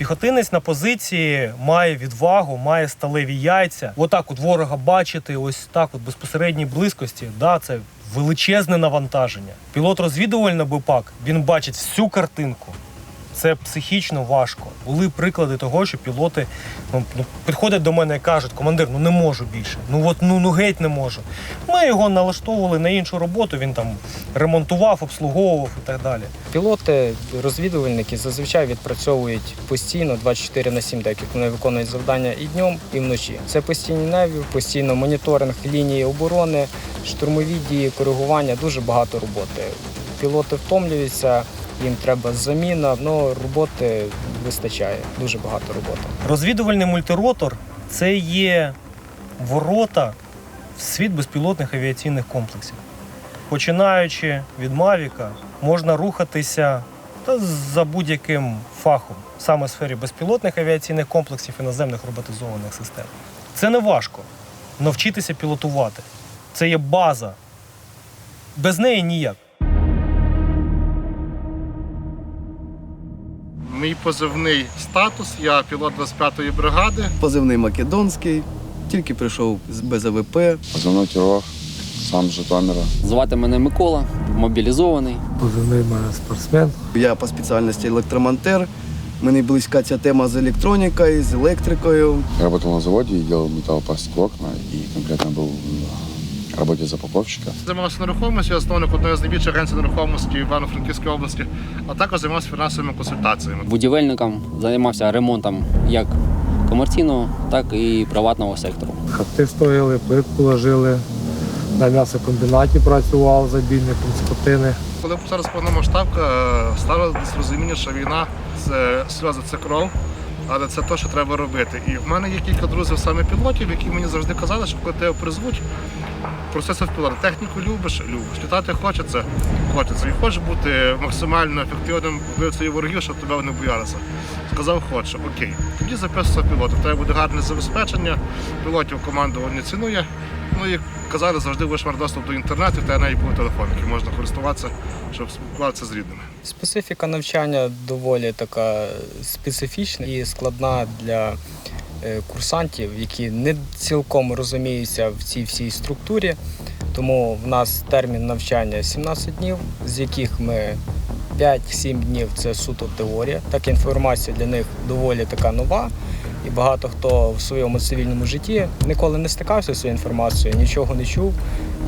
Піхотинець на позиції має відвагу, має сталеві яйця. Отак от ворога бачити, ось так от безпосередній близькості. Да, це величезне навантаження. Пілот розвідувальний БПАК, він бачить всю картинку. Це психічно важко. Були приклади того, що пілоти ну, ну, підходять до мене і кажуть, командир, ну не можу більше. Ну от ну, ну геть не можу. Ми його налаштовували на іншу роботу, він там ремонтував, обслуговував і так далі. Пілоти, розвідувальники зазвичай відпрацьовують постійно 24 на 7, так як вони виконують завдання і днем, і вночі. Це постійні неві, постійно моніторинг лінії оборони, штурмові дії, коригування, дуже багато роботи. Пілоти втомлюються, їм треба заміна, але роботи вистачає, дуже багато роботи. Розвідувальний мультиротор це є ворота в світ безпілотних авіаційних комплексів. Починаючи від Мавіка, можна рухатися та за будь-яким фахом, саме в сфері безпілотних авіаційних комплексів і наземних роботизованих систем. Це не важко навчитися пілотувати. Це є база. Без неї ніяк. Мій позивний статус, я пілот 25-ї бригади. Позивний Македонський, тільки прийшов з БЗВП. Позивний Кірох, сам з Житомира. Звати мене Микола, мобілізований. Позивний мене спортсмен. Я по спеціальності електромонтер. Мені близька ця тема з електронікою, з електрикою. Я работал на заводе и делал металлопластиковые окна, и конкретно был в работе запаковщика. Займався нерухомістю, я засновник одної з найбільших агенцій нерухомості в Івано-Франківській області, а також займався фінансовими консультаціями. Будівельником займався ремонтом як комерційного, так і приватного сектору. Хати стояли, плитку ложили. На м'ясокомбінаті працював забійником скотини. Коли почалась повномасштабка, е, стало зрозуміння, що війна це сльози, це кров, але це те, що треба робити. І в мене є кілька друзів саме пілотів, які мені завжди казали, що коли тебе призвуть, процес в пілота. Техніку любиш, любиш. Літати хочеться, хочеться. І хочеш бути максимально ефективним вбивцею ворогів, щоб тебе не боялися. Сказав, хочу, окей. Тоді записував пілотів. Треба буде гарне забезпечення, пілотів командування цінує. Ну і казали, завжди мати доступ до інтернету, та навіть був телефон, який можна користуватися, щоб спілкуватися з рідними. Специфіка навчання доволі така специфічна і складна для курсантів, які не цілком розуміються в цій всій структурі. Тому в нас термін навчання 17 днів, з яких ми 5-7 днів це суто теорія. Так інформація для них доволі така нова. І багато хто в своєму цивільному житті ніколи не стикався з цією інформацією, нічого не чув.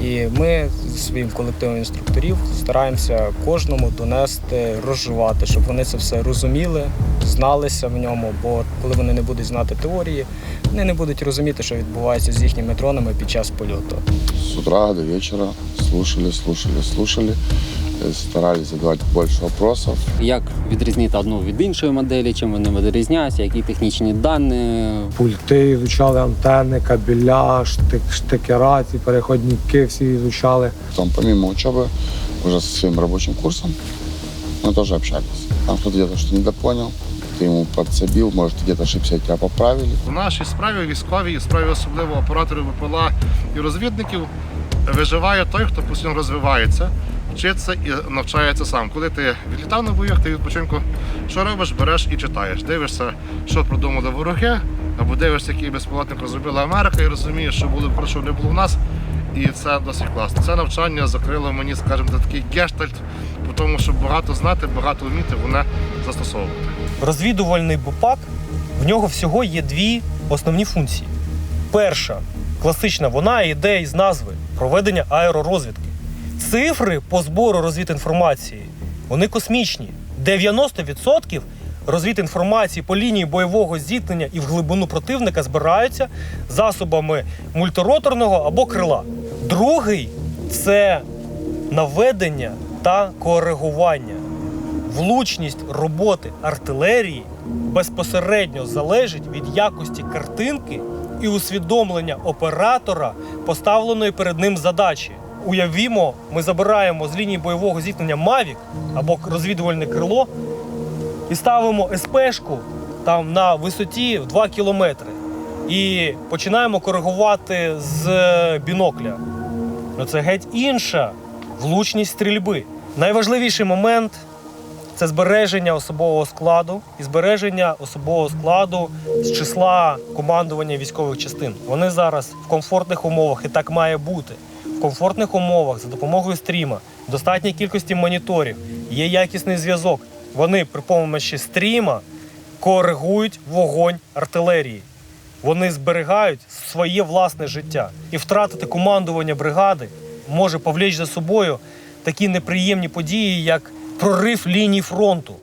І ми зі своїм колективом інструкторів стараємося кожному донести, розжувати, щоб вони це все розуміли, зналися в ньому. Бо коли вони не будуть знати теорії, вони не будуть розуміти, що відбувається з їхніми дронами під час польоту. С утра до вечера слушали, слушали, слушали. Э, Старались задавать больше вопросов. Як відрізнити одну від іншої моделі, чим вони відрізняються, які технічні дані. Пульти ізучали антенни, кабеля, штик, штекера, ці переходники всі ізучали. Потом, помимо учебы, уже со своим рабочим курсом мы тоже общались. Там кто-то где-то что недопонял, ты ему подсобил, может, ты где-то ошибся, тебя поправили. В нашій справі військовій, і справі особливо операторів ВПЛА і розвідників виживає той, хто постійно розвивається, вчиться і навчається сам. Коли ти відлітав на бойових, ти відпочинку, що робиш, береш і читаєш. Дивишся, що продумали вороги, або дивишся, який безпілотник розробила Америка, і розумієш, що було про що не було в нас. І це досить класно. Це навчання закрило мені, скажімо, такий гештальт, тому, щоб багато знати, багато вміти, воно застосовувати. розвідувальний БПАК, в нього всього є дві основні функції. Перша, класична, вона йде із назви проведення аеророзвідки. Цифри по збору розвідінформації вони космічні. 90% розвідінформації по лінії бойового зіткнення і в глибину противника збираються засобами мультироторного або крила. Другий це наведення та коригування. Влучність роботи артилерії безпосередньо залежить від якості картинки і усвідомлення оператора поставленої перед ним задачі. Уявімо, ми забираємо з лінії бойового зіткнення Мавік або розвідувальне крило і ставимо СПшку там на висоті в 2 кілометри. І починаємо коригувати з бінокля. Ну це геть інша влучність стрільби. Найважливіший момент це збереження особового складу і збереження особового складу з числа командування військових частин. Вони зараз в комфортних умовах і так має бути. В комфортних умовах за допомогою стріма, достатній кількості моніторів, є якісний зв'язок. Вони при помощі стріма коригують вогонь артилерії. Вони зберігають своє власне життя. І втратити командування бригади може повлечь за собою такі неприємні події, як прорив лінії фронту.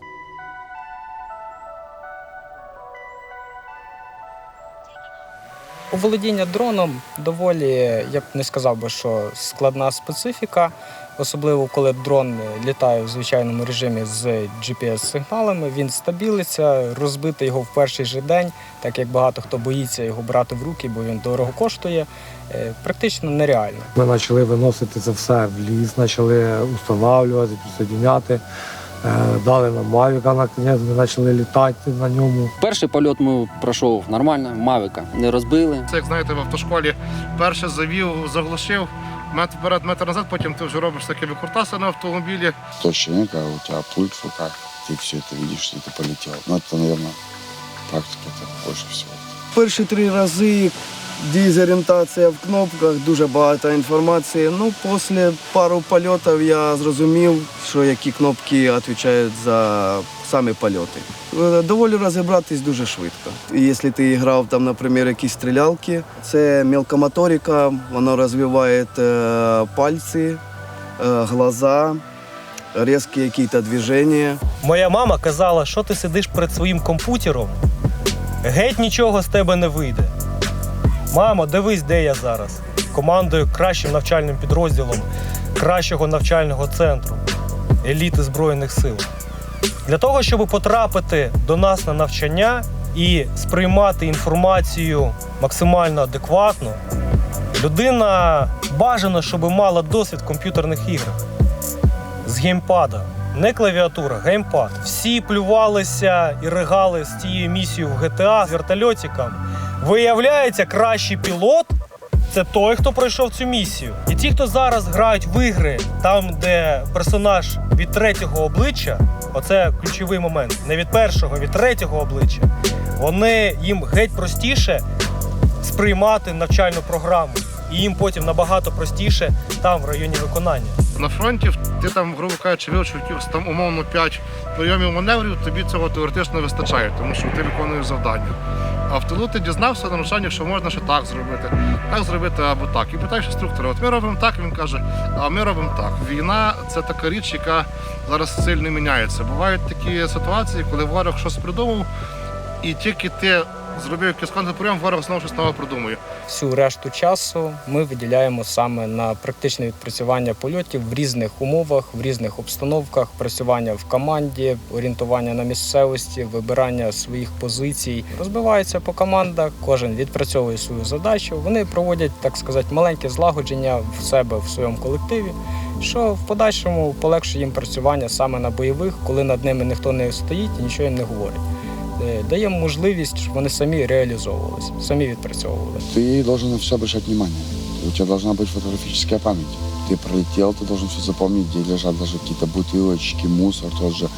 Оволодіння дроном доволі, я б не сказав би, що складна специфіка, особливо коли дрон літає в звичайному режимі з GPS-сигналами. Він стабілиться, розбити його в перший же день, так як багато хто боїться його брати в руки, бо він дорого коштує. е, Практично нереально. Ми почали виносити це все в ліс, почали встановлювати, підсоединяти. Е, Дали нам Мавіка наконець, ми почали літати на ньому. Перший польот ми пройшов нормально, мавіка не розбили. Це як знаєте, в автошколі перше завів, заглушив, метр вперед, метр назад, потім ти вже робиш такі викрутаси на автомобілі. То ощущение, когда у тебя пульт в руках, ты все это видишь, и ты полетел. Но это, наверное, практика это больше всего. Перші три рази дезорієнтація в кнопках, дуже багато інформації. Ну, після пару польотів я зрозумів, що які кнопки відповідають за самі польоти. Е, Доволі розібратись дуже швидко. Якщо ти грав там, наприклад, якісь стрілялки, це мелкомоторика, воно розвиває е, пальці, е, глаза, різкі якісь движення. Моя мама казала, що ти сидиш перед своїм комп'ютером, геть нічого з тебе не вийде. Мамо, дивись, де я зараз. Командую кращим навчальним підрозділом кращого навчального центру еліти Збройних сил. Для того, щоб потрапити до нас на навчання і сприймати інформацію максимально адекватно, людина бажано, щоб мала досвід комп'ютерних іграх з геймпада. Не клавіатура, геймпад. Всі плювалися і ригали з цією місією в GTA з вертольотиком. Виявляється, кращий пілот це той, хто пройшов цю місію. І ті, хто зараз грають в ігри, там, де персонаж від третього обличчя, оце ключовий момент, не від першого, від третього обличчя, вони їм геть простіше сприймати навчальну програму. І їм потім набагато простіше там в районі виконання. На фронті ти там, грубо кажучи, вивчив там умовно 5 прийомів маневрів, тобі цього теоретично вистачає, тому що ти виконуєш завдання. А в тилу ти дізнався на навчанні, що можна ще так зробити, так зробити або так. І питаєш інструктора, от ми робимо так, він каже, а ми робимо так. Війна це така річ, яка зараз сильно міняється. Бувають такі ситуації, коли ворог щось придумав, і тільки ти зробив якийсь контрприйом, ворог знову щось нове придумує. Всю решту часу ми виділяємо саме на практичне відпрацювання польотів в різних умовах, в різних обстановках, працювання в команді, орієнтування на місцевості, вибирання своїх позицій. Розбиваються по командах, кожен відпрацьовує свою задачу. Вони проводять, так сказати, маленьке злагодження в себе в своєму колективі, що в подальшому полегшує їм працювання саме на бойових, коли над ними ніхто не стоїть і нічого їм не говорить. Е, Даємо можливість, щоб вони самі реалізовувалися, самі відпрацьовували. Ты должен на все обращать внимание. У тебя должна быть фотографическая память. Ты пролетел, ты должен все запомнить, где лежат даже какие-то бутылочки, мусор тот же.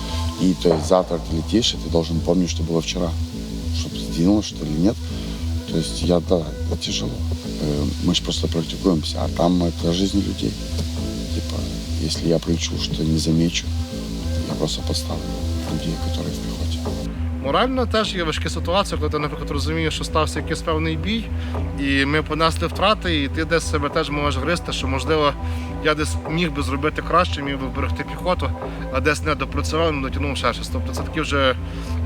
И то есть завтра ты летишь, и ты должен помнить, что было вчера. Чтобы сдвинулось, что ли, нет. То есть я, да, это тяжело. Э, Мы же просто практикуемся, а там это жизнь людей. Типа, если я прилечу, что не замечу, я просто поставлю людей, которые в пехоте. Морально теж є важкі ситуації, коли ти, наприклад, розумієш, що стався якийсь певний бій, і ми понесли втрати, і ти десь себе теж можеш гризти, що можливо я десь міг би зробити краще, міг би вберегти піхоту, а десь не допрацював, не дотягнув ще щось. Тобто це такі вже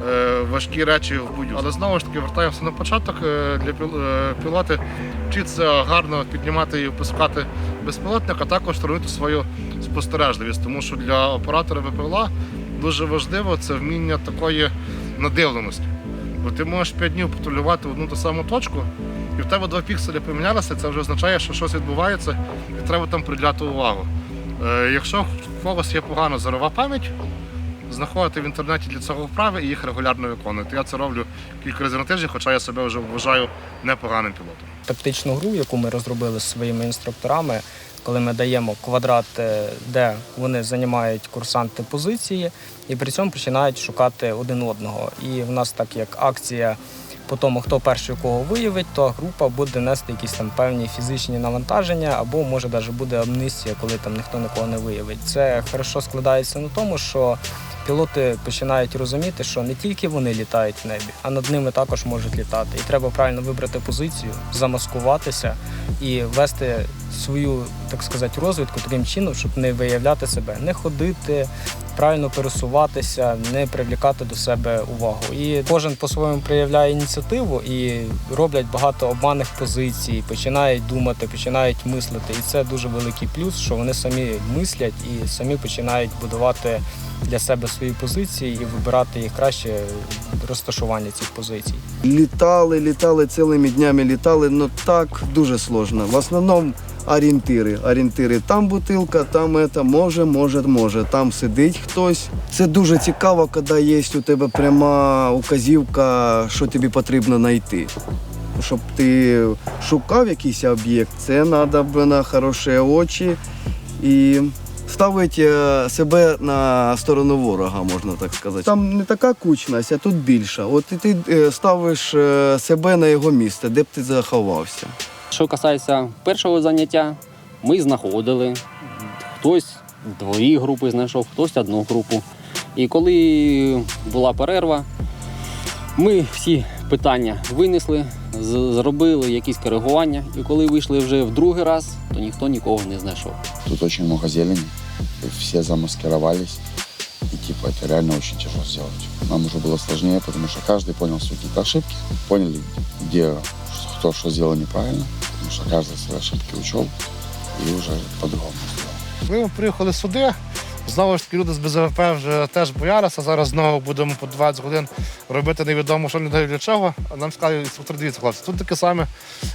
е, важкі речі в бою. Але знову ж таки вертаємося на початок. Е, Для е, пілоти вчиться гарно піднімати і випускати безпілотник, а також тренувати свою спостережливість, тому що для оператора ВПЛА дуже важливо це вміння такої надивленості. Бо ти можеш 5 днів патрулювати одну ту саму точку, і в тебе два пікселі помінялися, це вже означає, що щось відбувається, і треба там приділяти увагу. Е, якщо в когось є погана зорова пам'ять, знаходити в інтернеті для цього вправи і їх регулярно виконувати. Я це роблю кілька разів на тиждень, хоча я себе вже вважаю непоганим пілотом. тактичну гру, яку ми розробили з своїми інструкторами, коли ми даємо квадрат, е, де вони займають курсанти позиції, і при цьому починають шукати один одного. І в нас так як акція. По тому, хто перший кого виявить, то група буде нести якісь там певні фізичні навантаження, або може навіть буде амнистія, коли там ніхто нікого не виявить. Це хорошо складається на тому, що пілоти починають розуміти, що не тільки вони літають в небі, а над ними також можуть літати. І треба правильно вибрати позицію, замаскуватися і вести свою, так сказати, розвідку таким чином, щоб не виявляти себе, не ходити, правильно пересуватися, не привлікати до себе увагу. І кожен по-своєму проявляє ініціативу і роблять багато обманних позицій, починають думати, починають мислити. І це дуже великий плюс, що вони самі мислять і самі починають будувати для себе свої позиції і вибирати їх краще розташування цих позицій. Літали, літали цілими днями, літали, але так дуже сложно. В основному орієнтири. Орієнтири. Там бутилка, там це, може, може, може. Там сидить хтось. Це дуже цікаво, коли є у тебе пряма указівка, що тобі потрібно знайти. Щоб ти шукав якийсь об'єкт, це треба на хороші очі і ставити е, себе на сторону ворога, можна так сказати. Там не така кучність, а тут більша. От і ти е, ставиш е, себе на його місце, де б ти заховався. Що касається першого заняття, ми знаходили. Хтось дві групи знайшов, хтось одну групу. І коли була перерва, ми всі питання винесли, з- зробили якісь коригування. І коли вийшли вже в другий раз, то ніхто нікого не знайшов. Тут очень много зелени, и все замаскировались. И типа это реально очень тяжело сделать. Нам уже было сложнее, потому что каждый понял свои какие-то ошибки, поняли, где кто что сделал неправильно, потому что каждый свои ошибки учел и уже по-другому сделал. Ми приїхали сюди. Знову ж таки, люди з БЗВП вже теж боялися. Зараз знову будемо по 20 годин робити невідомо, що дають для чого. А нам сказали, інструктор, дивіться, хлопці, тут таке саме,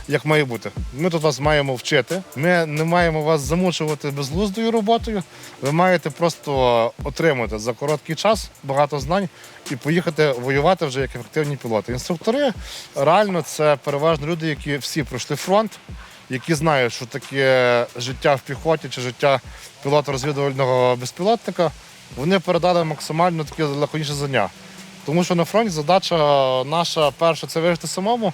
як має бути. Ми тут вас маємо вчити. Ми не маємо вас замучувати безглуздою роботою. Ви маєте просто отримати за короткий час багато знань і поїхати воювати вже як ефективні пілоти. Інструктори реально це переважно люди, які всі пройшли фронт які знають, що таке життя в піхоті чи життя пілота розвідувального безпілотника, вони передали максимально таке лаконічне знання. Тому що на фронті задача наша перша це вижити самому,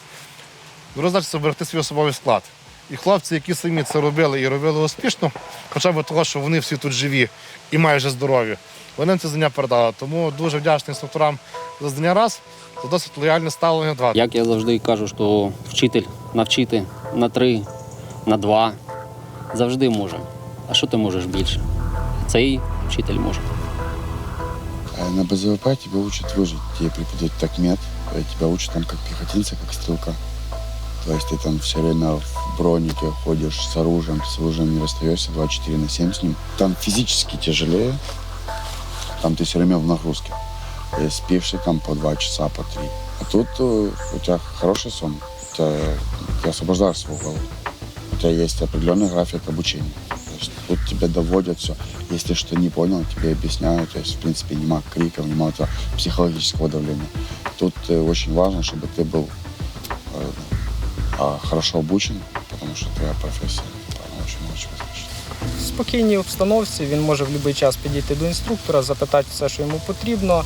друга це зберегти свій особовий склад. І хлопці, які самі це робили і робили успішно, хоча б того, що вони всі тут живі і майже здорові, вони це знання передали. Тому дуже вдячний інструкторам за знання раз, за досить лояльне ставлення два. Як я завжди кажу, що вчитель навчити на три, на два завжди може. А що ти можеш більше? Цей вчитель може. А на БЗВП тебя учат выжить. Тебе преподают такмет, э, тебя учат там как пехотинца, как стрелка. То есть ты там все время в бронике ходишь с оружием, ты с оружием не расстаешься 24 на 7 с ним. Там физически тяжелее, там ты все время в нагрузке. Э, Спишь ты там по 2 часа, по 3. А тут э, у тебя хороший сон, у тебя, ты освобождаешь свою голову. У тебя есть определенный график обучения. То есть тут тебя доводят все. Если что не понял, тебе объясняют. То есть, в принципе, нема криков, нема этого психологического давления. Тут э, очень важно, чтобы ты был э, а, хорошо обучен, потому что твоя профессия она очень много чего значит. В спокійній обстановці він може в будь-який час підійти до інструктора, запитати все, що йому потрібно.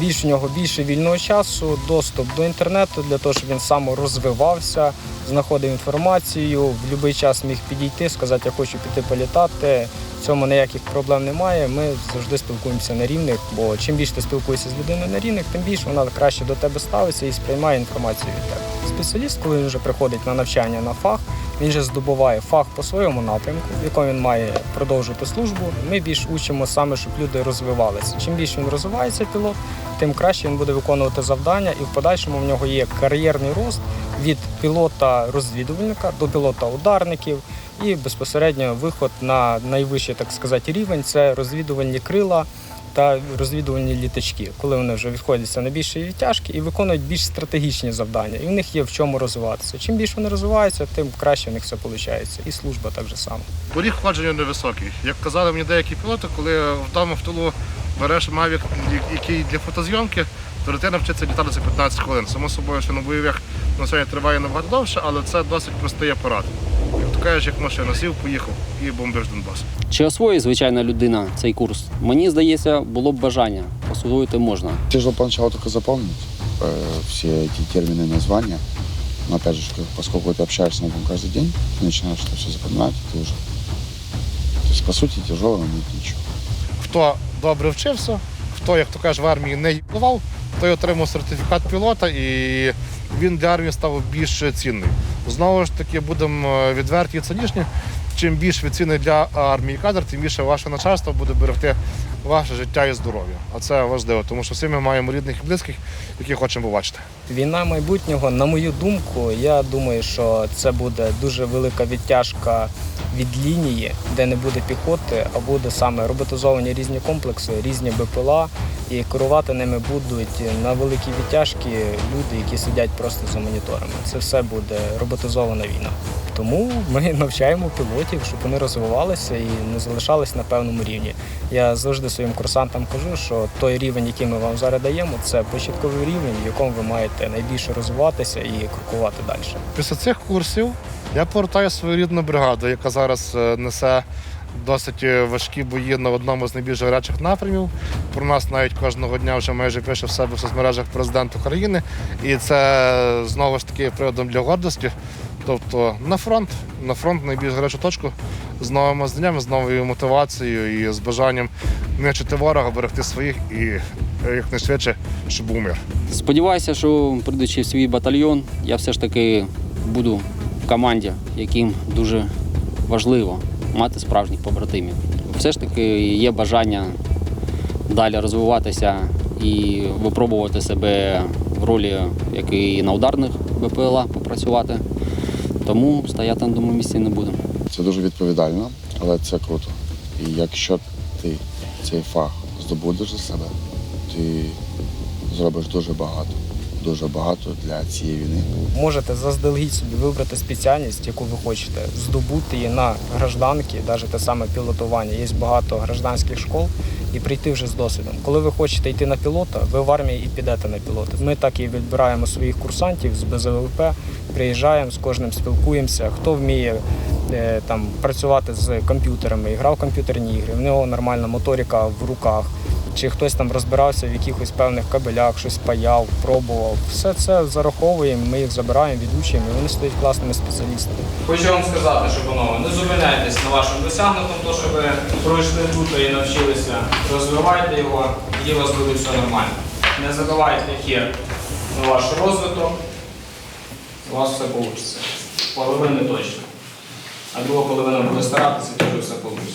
Більш у нього більше вільного часу, доступ до інтернету для того, щоб він саморозвивався, знаходив інформацію, в будь-який час міг підійти, сказати, я хочу піти політати. В цьому ніяких проблем немає. Ми завжди спілкуємося на рівних, бо чим більше ти спілкуєшся з людиною на рівних, тим більше вона краще до тебе ставиться і сприймає інформацію від тебе. Спеціаліст, коли він вже приходить на навчання на фах, він же здобуває фах по своєму напрямку, в якому він має продовжувати службу. Ми більш учимо саме, щоб люди розвивалися. Чим більше він розвивається, пілот, тим краще він буде виконувати завдання, і в подальшому в нього є кар'єрний рост від пілота-розвідувальника до пілота-ударників і безпосередньо виход на найвищий, так сказати, рівень це розвідувальні крила. Та розвідувальні літачки, коли вони вже відходяться на більші відтяжки і виконують більш стратегічні завдання. І в них є в чому розвиватися. Чим більше вони розвиваються, тим краще в них все виходить. І служба так же само. Поріг входження невисокий. Як казали мені деякі пілоти, коли вдома в тилу береш мавік, який для фотозйомки, то дитина вчиться літати за 15 хвилин. Само собою, що на бойових на сьогодні триває набагато довше, але це досить простий апарат. то кажеш, як машина сів, поїхав і бомбиш Донбас. Чи освоїть звичайна людина цей курс? Мені здається, було б бажання. Освоїти можна. Тяжело поначалу только запомнить э, все эти термины и названия. Но опять же, поскольку ты общаешься на этом каждый день, ты начинаешь это все запоминать, и ты уже... То есть, по сути, тяжело, но нет ничего. Хто добре вчився, хто, як то кажеш, в армії не їбував, той отримав сертифікат пілота і він для армії став більш цінний. Знову ж таки, будемо е, відверті і цинічні. Чим більш ви ціни для армії кадр, тим більше ваше начальство буде берегти ваше життя і здоров'я. А це важливо, тому що всі ми маємо рідних і близьких, яких хочемо побачити. Війна майбутнього, на мою думку, я думаю, що це буде дуже велика відтяжка від лінії, де не буде піхоти, а буде саме роботизовані різні комплекси, різні БПЛА, і керувати ними будуть на великій відтяжки люди, які сидять просто за моніторами. Це все буде роботизована війна. Тому ми навчаємо пілотів, щоб вони розвивалися і не залишались на певному рівні. Я завжди своїм курсантам кажу, що той рівень, який ми вам зараз даємо, це початковий рівень, в якому ви маєте найбільше розвиватися і крокувати далі. Після цих курсів я повертаю свою рідну бригаду, яка зараз е, несе досить е, важкі бої на одному з найбільш гарячих напрямів. Про нас навіть кожного дня вже майже пише в себе в соцмережах президент України. І це знову ж таки приводом для гордості. Тобто на фронт, на фронт найбільш гарячу точку з новими знаннями, з новою мотивацією і з бажанням нищити ворога, берегти своїх і е, якнайшвидше, щоб був мир. Сподіваюся, що прийдучи в свій батальйон, я все ж таки буду в команді, яким дуже важливо мати справжніх побратимів. Все ж таки є бажання далі розвиватися і випробувати себе в ролі, як і на ударних БПЛА попрацювати. Тому стояти на одному місці не буду. Це дуже відповідально, але це круто. І якщо ти цей фах здобудеш за себе, ти зробиш дуже багато. Дуже багато для цієї війни. Можете заздалегідь собі вибрати спеціальність, яку ви хочете, здобути її на гражданки, навіть те саме пілотування. Є багато гражданських школ і прийти вже з досвідом. Коли ви хочете йти на пілота, ви в армії і підете на пілота. Ми так і відбираємо своїх курсантів з БЗВП, приїжджаємо, з кожним спілкуємося. Хто вміє е, там працювати з комп'ютерами, грав в комп'ютерні ігри, в нього нормальна моторика в руках. Чи хтось там розбирався в якихось певних кабелях, щось паяв, пробував. Все це зараховуємо, ми їх забираємо, відучуємо, і вони стають класними спеціалістами. Хочу вам сказати, що панове, не зупиняйтесь на вашому досягнутому, то що ви пройшли тут і навчилися. Розвивайте його, і у вас буде все нормально. Не забивайте хір на ваш розвиток, у вас все вийде. Половини точно. А друга половина буде старатися, теж все вийде.